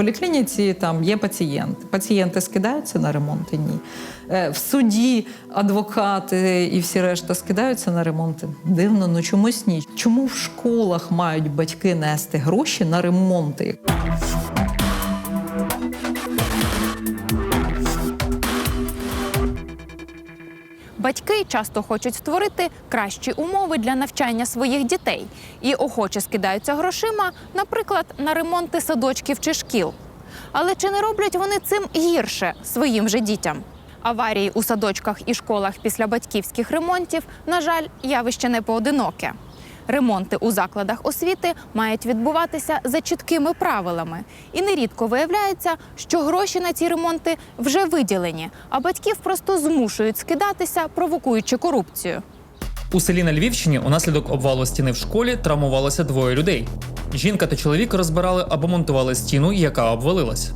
поліклініці там є пацієнти. Пацієнти скидаються на ремонти? Ні. Е, В суді адвокати і всі решта скидаються на ремонти. Дивно, ну чомусь ні. Чому в школах мають батьки нести гроші на ремонти? Батьки часто хочуть створити кращі умови для навчання своїх дітей і охоче скидаються грошима, наприклад, на ремонти садочків чи шкіл. Але чи не роблять вони цим гірше своїм же дітям? Аварії у садочках і школах після батьківських ремонтів, на жаль, явище не поодиноке. Ремонти у закладах освіти мають відбуватися за чіткими правилами, і нерідко виявляється, що гроші на ці ремонти вже виділені, а батьків просто змушують скидатися, провокуючи корупцію. У селі на Львівщині унаслідок обвалу стіни в школі травмувалося двоє людей. Жінка та чоловік розбирали або монтували стіну, яка обвалилась.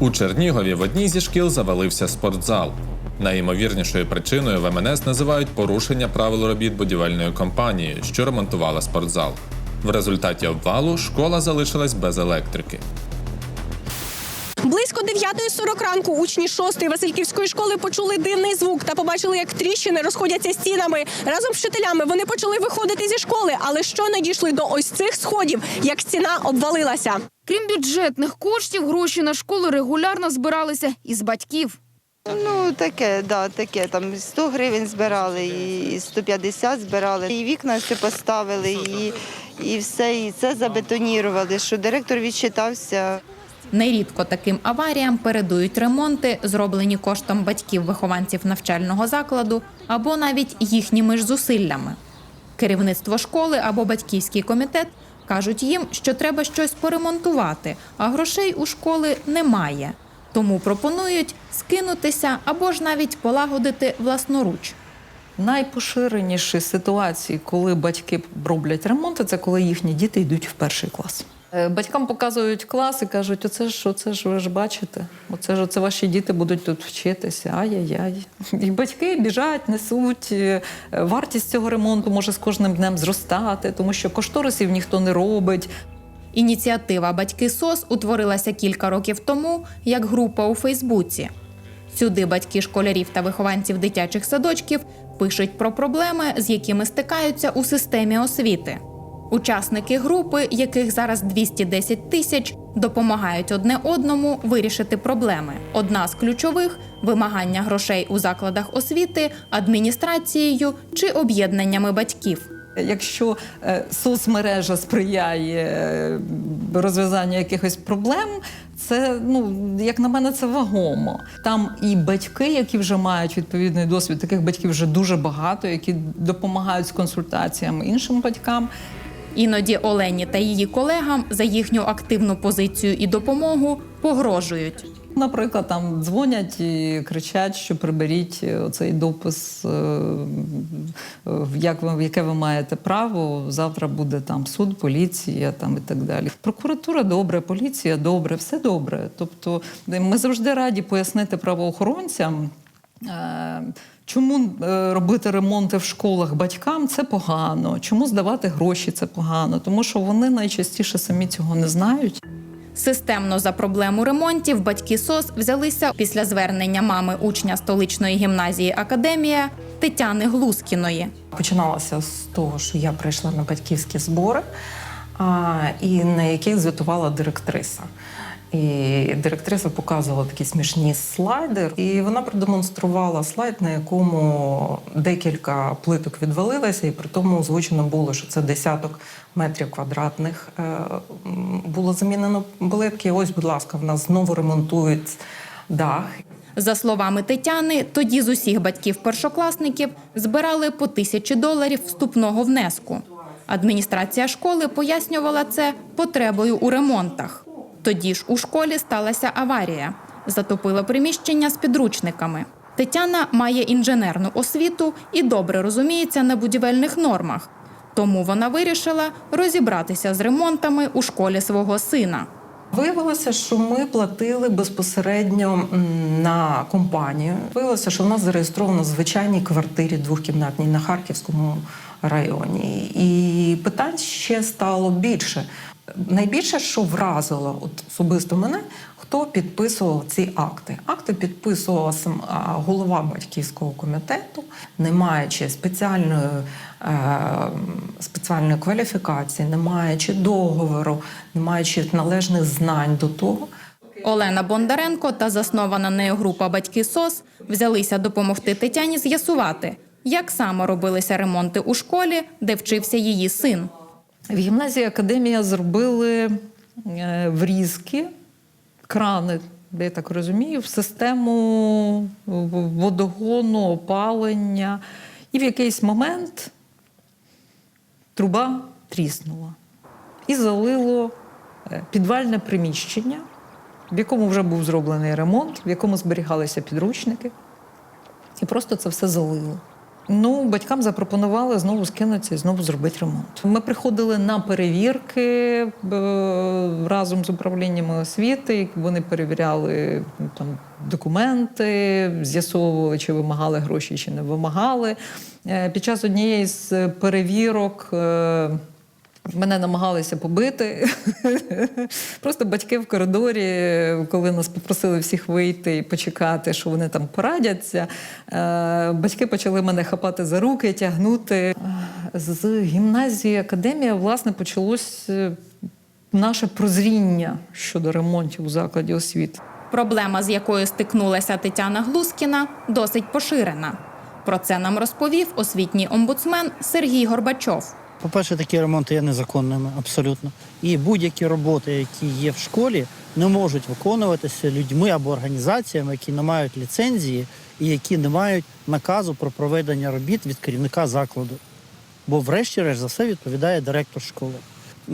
У Чернігові в одній зі шкіл завалився спортзал. Найімовірнішою причиною в МНС називають порушення правил робіт будівельної компанії, що ремонтувала спортзал. В результаті обвалу школа залишилась без електрики. Близько 9.40 ранку учні 6-ї Васильківської школи почули дивний звук та побачили, як тріщини розходяться стінами. Разом з вчителями вони почали виходити зі школи, але що дійшли до ось цих сходів, як стіна обвалилася. Крім бюджетних коштів, гроші на школу регулярно збиралися із батьків. Ну, таке, да, таке. Там 100 гривень збирали, і 150 збирали, і вікна все поставили, і, і все, і це забетонірували, що директор відчитався. Нерідко таким аваріям передують ремонти, зроблені коштом батьків вихованців навчального закладу або навіть їхніми ж зусиллями. Керівництво школи або батьківський комітет кажуть їм, що треба щось поремонтувати, а грошей у школи немає. Тому пропонують скинутися або ж навіть полагодити власноруч. Найпоширеніші ситуації, коли батьки роблять ремонти, це коли їхні діти йдуть в перший клас. Е, Батькам показують клас і кажуть: оце ж, оце ж ви ж бачите, оце ж оце ваші діти будуть тут вчитися. Ай-яй-яй. І батьки біжать, несуть. Е, Вартість цього ремонту може з кожним днем зростати, тому що кошторисів ніхто не робить. Ініціатива Батьки СОС утворилася кілька років тому як група у Фейсбуці. Сюди батьки школярів та вихованців дитячих садочків пишуть про проблеми, з якими стикаються у системі освіти. Учасники групи, яких зараз 210 тисяч, допомагають одне одному вирішити проблеми. Одна з ключових вимагання грошей у закладах освіти, адміністрацією чи об'єднаннями батьків. Якщо е, соцмережа сприяє е, розв'язанню якихось проблем, це ну як на мене, це вагомо. Там і батьки, які вже мають відповідний досвід, таких батьків вже дуже багато, які допомагають з консультаціями іншим батькам. Іноді Олені та її колегам за їхню активну позицію і допомогу погрожують. Наприклад, там дзвонять і кричать, що приберіть оцей допис, е, як ви яке ви маєте право. Завтра буде там суд, поліція там і так далі. Прокуратура добре, поліція добре, все добре. Тобто, ми завжди раді пояснити правоохоронцям. е, Чому е, робити ремонти в школах батькам це погано? Чому здавати гроші це погано? Тому що вони найчастіше самі цього не знають. Системно за проблему ремонтів батьки СОС взялися після звернення мами учня столичної гімназії Академія Тетяни Глускіної. Починалося з того, що я прийшла на батьківські збори, і на яких звітувала директриса. І директриса показувала такі смішні слайди, і вона продемонструвала слайд, на якому декілька плиток відвалилися, і при тому озвучено було, що це десяток метрів квадратних. е, Було замінено плитки. Ось, будь ласка, в нас знову ремонтують дах. За словами Тетяни, тоді з усіх батьків-першокласників збирали по тисячі доларів вступного внеску. Адміністрація школи пояснювала це потребою у ремонтах. Тоді ж у школі сталася аварія. Затопило приміщення з підручниками. Тетяна має інженерну освіту і добре розуміється на будівельних нормах. Тому вона вирішила розібратися з ремонтами у школі свого сина. Виявилося, що ми платили безпосередньо на компанію. Виявилося, що в нас зареєстровано в звичайній квартирі двохкімнатній на Харківському районі. І питань ще стало більше. Найбільше, що вразило от особисто мене, хто підписував ці акти. Акти підписував сам голова батьківського комітету, не маючи спеціальної, е, спеціальної кваліфікації, не маючи договору, не маючи належних знань до того. Олена Бондаренко та заснована нею група Батьки СОС взялися допомогти Тетяні з'ясувати, як саме робилися ремонти у школі, де вчився її син. В гімназії академія зробили е, врізки, крани, я так розумію, в систему водогону, опалення. І в якийсь момент труба тріснула і залило е, підвальне приміщення, в якому вже був зроблений ремонт, в якому зберігалися підручники. І просто це все залило. Ну, батькам запропонували знову скинутися і знову зробити ремонт. Ми приходили на перевірки е, разом з управліннями освіти. Вони перевіряли там документи, з'ясовували, чи вимагали гроші, чи не вимагали. Е, Під час однієї з перевірок. Мене намагалися побити. Просто батьки в коридорі, коли нас попросили всіх вийти і почекати, що вони там порадяться. е, Батьки почали мене хапати за руки, тягнути. З гімназії академія, власне, почалось е, наше прозріння щодо ремонтів у закладі освіти. Проблема, з якою стикнулася Тетяна Глускіна, досить поширена. Про це нам розповів освітній омбудсмен Сергій Горбачов. По-перше, такі ремонти є незаконними абсолютно. І будь-які роботи, які є в школі, не можуть виконуватися людьми або організаціями, які не мають ліцензії і які не мають наказу про проведення робіт від керівника закладу. Бо, врешті-решт, за все відповідає директор школи.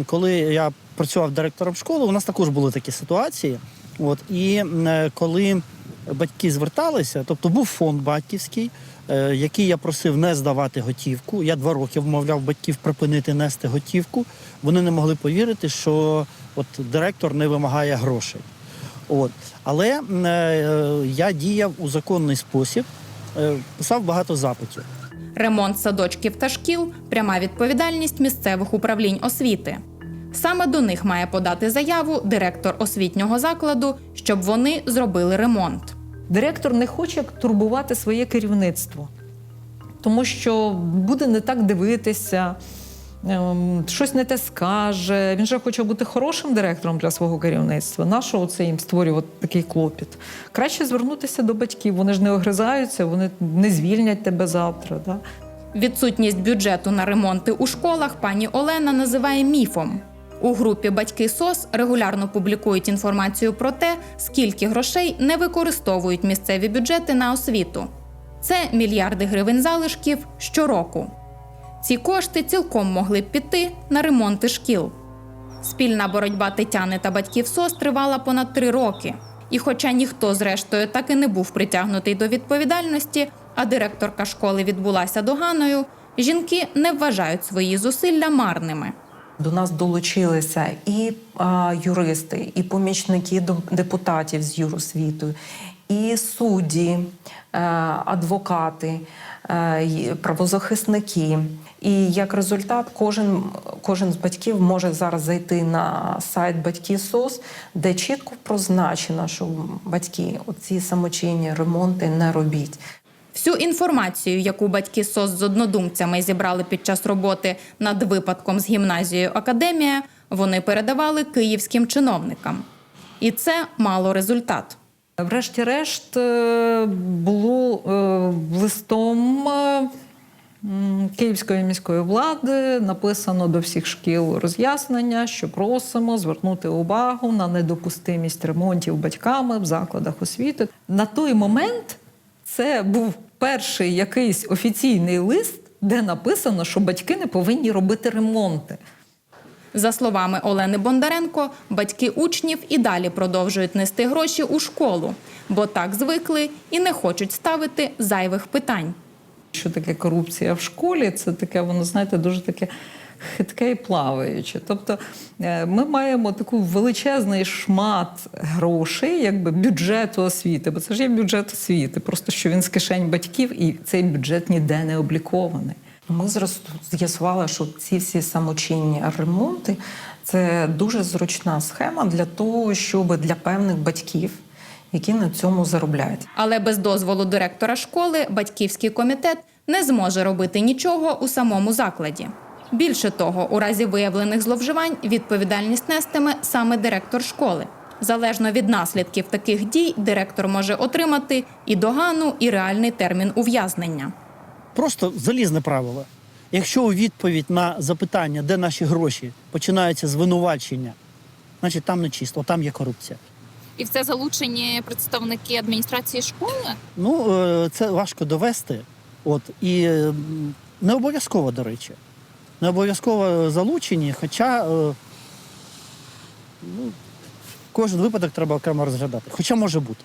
Коли я працював директором школи, у нас також були такі ситуації. От, і е, коли батьки зверталися, тобто був фонд батьківський, е, який я просив не здавати готівку. Я два роки вмовляв батьків припинити нести готівку. Вони не могли повірити, що от директор не вимагає грошей. От. Але е, я діяв у законний спосіб, е, писав багато запитів. Ремонт садочків та шкіл пряма відповідальність місцевих управлінь освіти. Саме до них має подати заяву директор освітнього закладу, щоб вони зробили ремонт. Директор не хоче турбувати своє керівництво, тому що буде не так дивитися, ем, щось не те скаже. Він же хоче бути хорошим директором для свого керівництва. Нашого це їм створювати такий клопіт. Краще звернутися до батьків. Вони ж не огризаються, вони не звільнять тебе завтра. Да? Відсутність бюджету на ремонти у школах пані Олена називає міфом. У групі Батьки СОС регулярно публікують інформацію про те, скільки грошей не використовують місцеві бюджети на освіту. Це мільярди гривень залишків щороку. Ці кошти цілком могли б піти на ремонти шкіл. Спільна боротьба Тетяни та батьків СОС тривала понад три роки. І хоча ніхто, зрештою, так і не був притягнутий до відповідальності, а директорка школи відбулася доганою, жінки не вважають свої зусилля марними. До нас долучилися і а, юристи, і помічники депутатів з юросвіту, і судді, е, адвокати, е, правозахисники. І як результат, кожен, кожен з батьків може зараз зайти на сайт Батьки СОС, де чітко прозначено, що батьки оці самочинні ремонти не робіть. Всю інформацію, яку батьки СОС з однодумцями зібрали під час роботи над випадком з гімназією Академія, вони передавали київським чиновникам. І це мало результат. Врешті-решт е, було е, листом е, Київської міської влади написано до всіх шкіл роз'яснення, що просимо звернути увагу на недопустимість ремонтів батьками в закладах освіти. На той момент це був перший якийсь офіційний лист, де написано, що батьки не повинні робити ремонти. За словами Олени Бондаренко, батьки учнів і далі продовжують нести гроші у школу, бо так звикли і не хочуть ставити зайвих питань. Що таке корупція в школі? Це таке, воно знаєте, дуже таке хитке і плаваюче. Тобто е, ми маємо таку величезний шмат грошей, якби бюджету освіти, бо це ж є бюджет освіти, просто що він з кишень батьків, і цей бюджет ніде не облікований. Ми з'ясували, що ці всі самочинні ремонти Це дуже зручна схема для того, щоб для певних батьків, які на цьому заробляють. Але без дозволу директора школи батьківський комітет не зможе робити нічого у самому закладі. Більше того, у разі виявлених зловживань відповідальність нестиме саме директор школи. Залежно від наслідків таких дій, директор може отримати і догану, і реальний термін ув'язнення. Просто залізне правило. Якщо у відповідь на запитання, де наші гроші, починаються звинувачення, значить там не чисто, там є корупція. І в це залучені представники адміністрації школи. Ну, е, це важко довести. От, і не обов'язково, до речі. Не обов'язково залучені, хоча е, ну, кожен випадок треба окремо розглядати. Хоча може бути.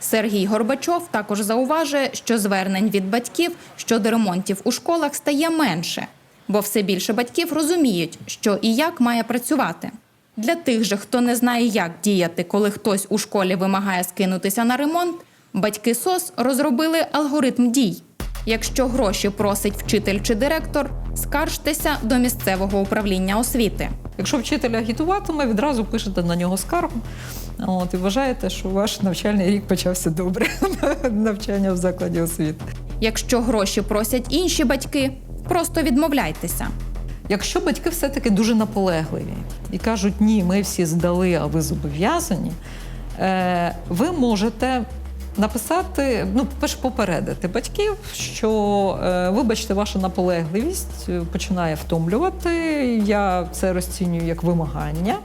Сергій Горбачов також зауважує, що звернень від батьків щодо ремонтів у школах стає менше, бо все більше батьків розуміють, що і як має працювати. Для тих же, хто не знає, як діяти, коли хтось у школі вимагає скинутися на ремонт, батьки СОС розробили алгоритм дій. Якщо гроші просить вчитель чи директор, скаржтеся до місцевого управління освіти. Якщо вчитель агітуватиме, відразу пишете на нього скаргу. От, і вважаєте, що ваш навчальний рік почався добре навчання в закладі освіти. Якщо гроші просять інші батьки, просто відмовляйтеся. Якщо батьки все-таки дуже наполегливі і кажуть, ні, ми всі здали, а ви зобов'язані, е, ви можете написати, ну, перш попередити батьків, що, е, вибачте, ваша наполегливість е, починає втомлювати. Я це розцінюю як вимагання.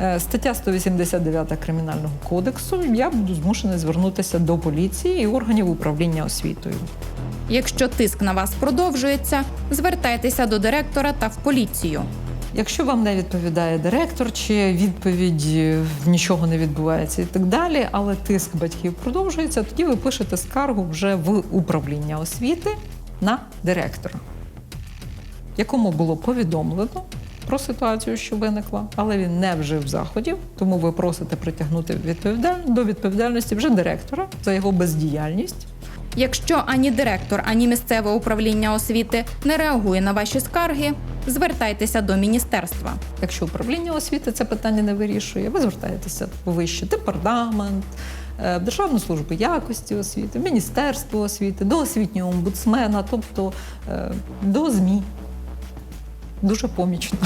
Е, Стаття 189 Кримінального кодексу. Я буду змушений звернутися до поліції і органів управління освітою. Якщо тиск на вас продовжується, звертайтеся до директора та в поліцію. Якщо вам не відповідає директор, чи відповідь е, нічого не відбувається і так далі, але тиск батьків продовжується, тоді ви пишете скаргу вже в управління освіти на директора, якому було повідомлено про ситуацію, що виникла, але він не вжив заходів, тому ви просите притягнути відповідаль... до відповідальності вже директора за його бездіяльність. Якщо ані директор, ані місцеве управління освіти не реагує на ваші скарги, звертайтеся до міністерства. Якщо управління освіти це питання не вирішує, ви звертаєтеся в вищий департамент, е, в Державну службу якості освіти, Міністерство освіти, до освітнього омбудсмена, тобто е, до ЗМІ. Дуже помічно.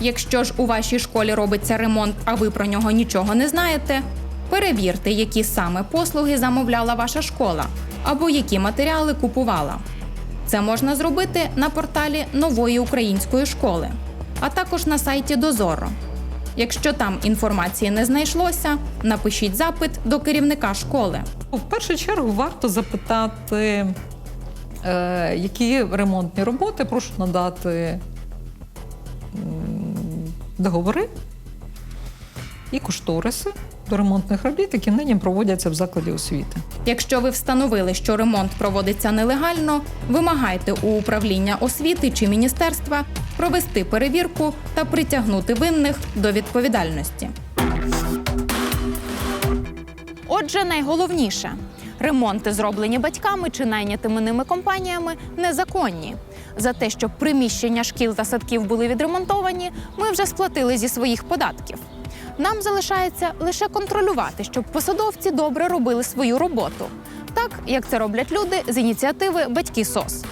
Якщо ж у вашій школі робиться ремонт, а ви про нього нічого не знаєте, перевірте, які саме послуги замовляла ваша школа або які матеріали купувала. Це можна зробити на порталі нової української школи, а також на сайті Дозоро. Якщо там інформації не знайшлося, напишіть запит до керівника школи. В першу чергу варто запитати, е, які ремонтні роботи прошу надати договори і кошториси до ремонтних робіт, які нині проводяться в закладі освіти. Якщо ви встановили, що ремонт проводиться нелегально, вимагайте у управління освіти чи міністерства провести перевірку та притягнути винних до відповідальності. Отже, найголовніше ремонти, зроблені батьками чи найнятими ними компаніями, незаконні. За те, щоб приміщення шкіл та садків були відремонтовані, ми вже сплатили зі своїх податків. Нам залишається лише контролювати, щоб посадовці добре робили свою роботу, так як це роблять люди з ініціативи Батьки СОС.